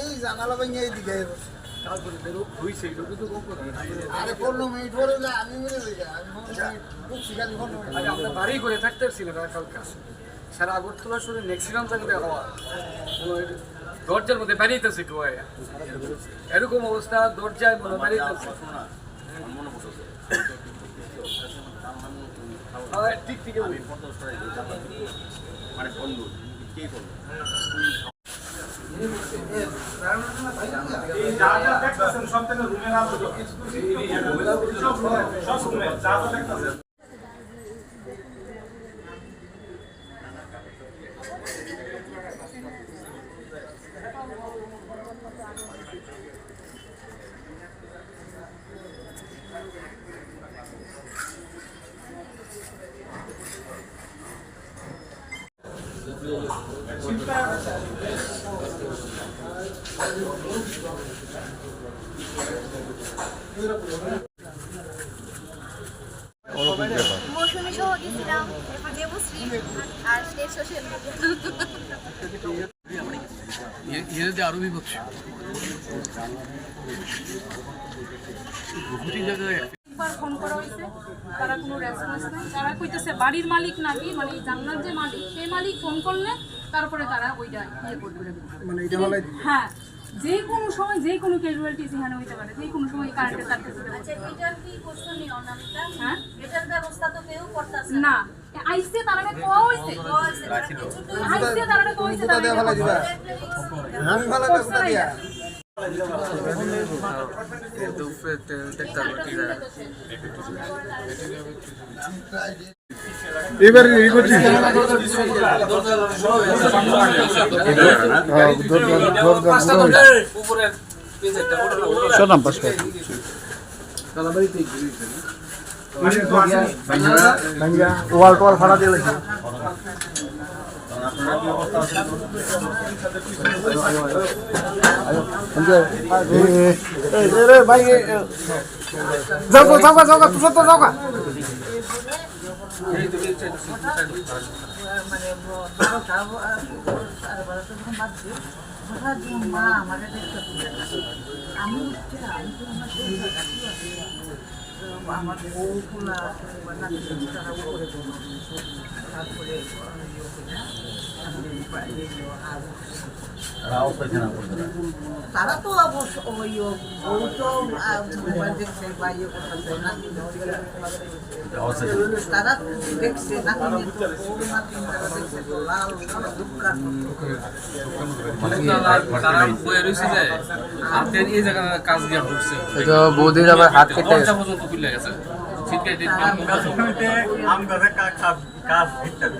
এই জানালা ভেঙে এইদিকে আরে পনেরো মিনিট পরে আমি মেরে যাই আমি আমরা বাড়ি করে থাকতে পারছিলেন না কালকে। সারা আগরতলা শুনে ম্যাক্সিমাম জায়গাতে হওয়া। দরজার মধ্যে বেরিয়েতেছে কেউ এরকম অবস্থা দরজায় মনে বেরিয়েতেছে ঠিক ঠিক যা যা দেখতেছেন সব থেকে রুমে সব রুমে যা যা দেখতেছেন। মৌসুমি সহ গেছিলাম দেবশ্রী আর স্টেট সোশ্যাল ইয়েতে আরও বিভৎস। বহুটি জায়গায় ফোন করা হয়েছে তারা কোনো রেসপন্স নেই। তারা কইতেছে বাড়ির মালিক নাকি মানে জান্নার যে মালিক সেই মালিক ফোন করলে তারপরে তারা ওইটা ইয়ে করবে মানে হ্যাঁ যে কোনো সময় যে কোনো ক্যাজুয়ালিটি সেখানে হইতে পারে যে কোনো সময় কারেন্টের তার আচ্ছা অনামিকা? হ্যাঁ? এটার ব্যবস্থা তো কেউ করতেছে না। আইসে তারা। কোয়া হইছে আইসে তারা কোয়া হইছে জুতা দিয়ে দিবা। আমি ফেলাই দেবো দিয়া। এবারে এই করছি। শোনাম পাঁচ ওয়াল টোয়াল ফাড়া দিয়ে ভাই যাও যাও যাও তুই তো যাও মানে মা আমাকে আমি উঠছি আমি তো আমার শরীরে কাটি আছে। আমার বউগুলা তারা উপরে তারপরে তারা তো অবশ্য ওই বউ তো মোবাইল দেখছে বা ইয়ে করতেছে নাকি তারা দেখছে নাকি তারা দেখছে তো লাল দুঃখার তারা বয়ে হাতের এই জায়গা কাজ দিয়ে ঢুকছে এটা বৌদির আবার হাত কেটে দরজা পর্যন্ত খুলে গেছে শীতকালে আম গাছে কাজ কাজ ইত্যাদি